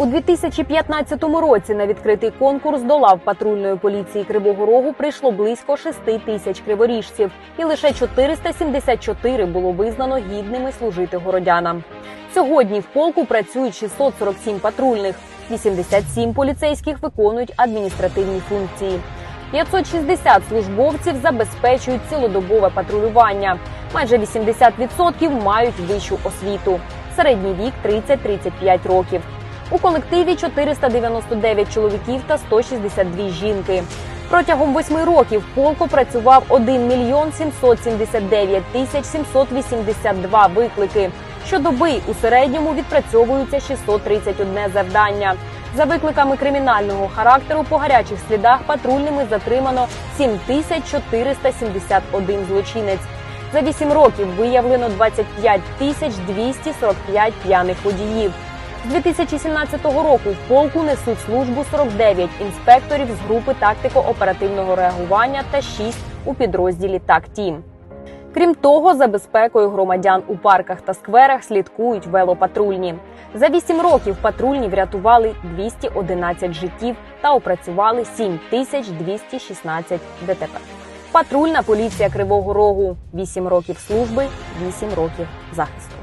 У 2015 році на відкритий конкурс до лав патрульної поліції Кривого Рогу прийшло близько 6 тисяч криворіжців, і лише 474 було визнано гідними служити городянам. Сьогодні в полку працюють 647 патрульних, 87 поліцейських виконують адміністративні функції. 560 службовців забезпечують цілодобове патрулювання. Майже 80% мають вищу освіту. Середній вік 30-35 років. У колективі 499 чоловіків та 162 жінки. Протягом восьми років полку працював 1 мільйон 779 тисяч 782 виклики. Щодоби у середньому відпрацьовується 631 завдання. За викликами кримінального характеру по гарячих слідах патрульними затримано 7471 злочинець. За 8 років виявлено 25 тисяч 245 п'яних водіїв. З 2017 року в полку несуть службу 49 інспекторів з групи тактико-оперативного реагування та 6 у підрозділі «Так-Тім». Крім того, за безпекою громадян у парках та скверах слідкують велопатрульні. За 8 років патрульні врятували 211 життів та опрацювали 7216 ДТП. Патрульна поліція Кривого Рогу 8 років служби, 8 років захисту.